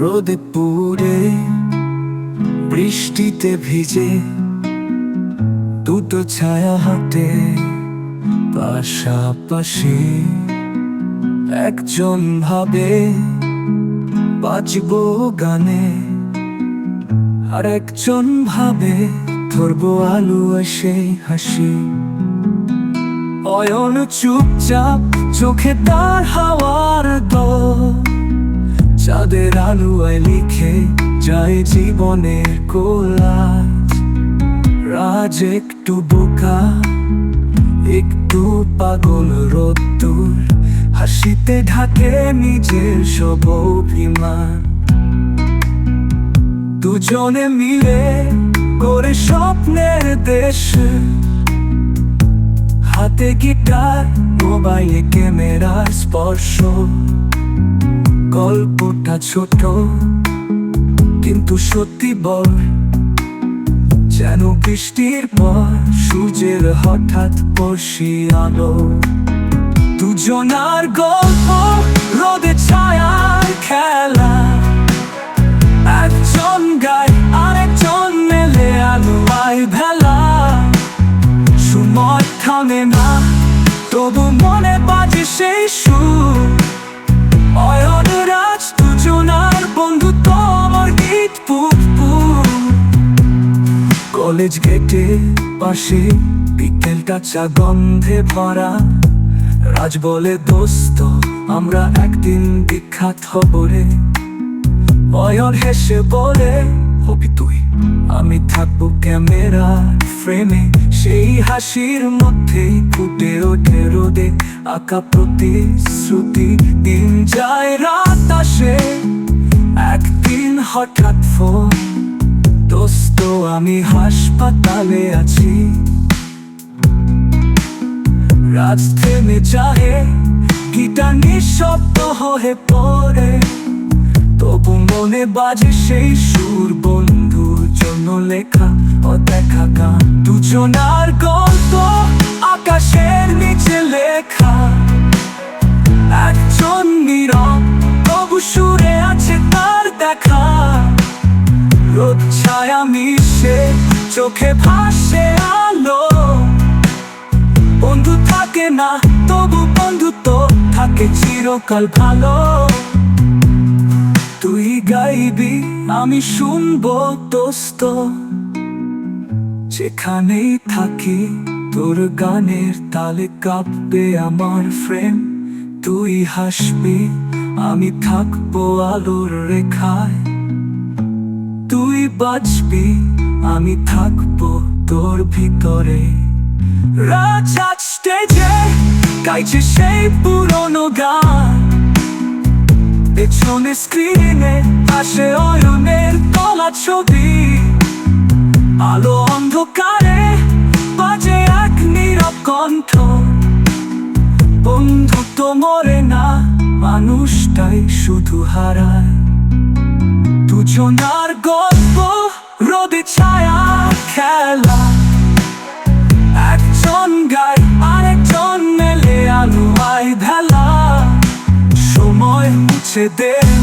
রোদে পুড়ে বৃষ্টিতে ভিজে দুটো ছায়া হাতে পাশাপাশি একজন ভাবে বাজব গানে আর একজন ভাবে ধরবো আলু এসে হাসি। অয়ন চুপচাপ চোখে তার হাওয়ার দল চাঁদের আলুয়ায় লিখে যায় জীবনের কোলাজ। রাজ একটু বোকা, একটু পাগল রোদ্দুর। হাসিতে ঢাকে নিজের সব অভিমান। দুজনে মিলে করে স্বপ্নের দেশ। হাতে গিটার, মোবাইলে ক্যামেরার স্পর্শ। গল্পটা ছোট, কিন্তু সত্যি বল, যেন বৃষ্টির পর সূর্যের হঠাৎ বসি আলো। দুজনার গল্প, রোদে ছায়ার খেলা। একজন গায়, আরেকজন মেলে আলোয় ভেলা। সময় থামে না, তবু মনে বাজে সেই সুর। কলেজ গেটে পাশে বিকেলটা চা গন্ধে ভরা। রাজ বলে, দোস্ত, আমরা একদিন বিখ্যাত হব রে। অয়ন হেসে বলে, হবি তুই, আমি থাকব ক্যামেরা ফ্রেমে। সেই হাসির মধ্যেই ফুটে ওঠে রোদে আঁকা প্রতিশ্রুতি। দিন যায়, রাত আসে, একদিন হঠাৎ ফোন দোস্ত আমি হাসপাতালে আছি। রাত থেমে যায় গিটার নিঃশব্দ হয়ে পড়ে। তবু মনে বাজে সেই সুর, বন্ধুর জন্য লেখা ও দেখা গান। দুজনার গল্প আকাশের নিচে লেখা। একজন নীরব তবু সুরে আছে তার দেখা। ছায়া মিশে, চোখে ভাসে আলো। বন্ধু থাকে না, তবু বন্ধুত্ব থাকে চিরকাল ভালো। তুই গাইবি, আমি শুনব দোস্ত। যেখানেই থাকি, তোর গানের তালে কাঁপবে আমার ফ্রেম তুই হাসবি, আমি থাকব আলোর রেখায়। তুই বাঁচবি, আমি থাকব তোর ভিতরে। রাজা স্টেজে গাইছে সেই পুরনো গান। পেছনে স্ক্রিনে আসে অয়নের তলা ছবি। আলো অন্ধকারে বাজে এক নীরব কণ্ঠ। বন্ধুত্ব মরে না, মানুষটাই শুধু হারায়। দুজনার গল্প, রোদে ছায়া, খেলা। একজন গায় আরেকজন মেলে আলো আয় ভেলা সময় মুছে দে। মুখ তবু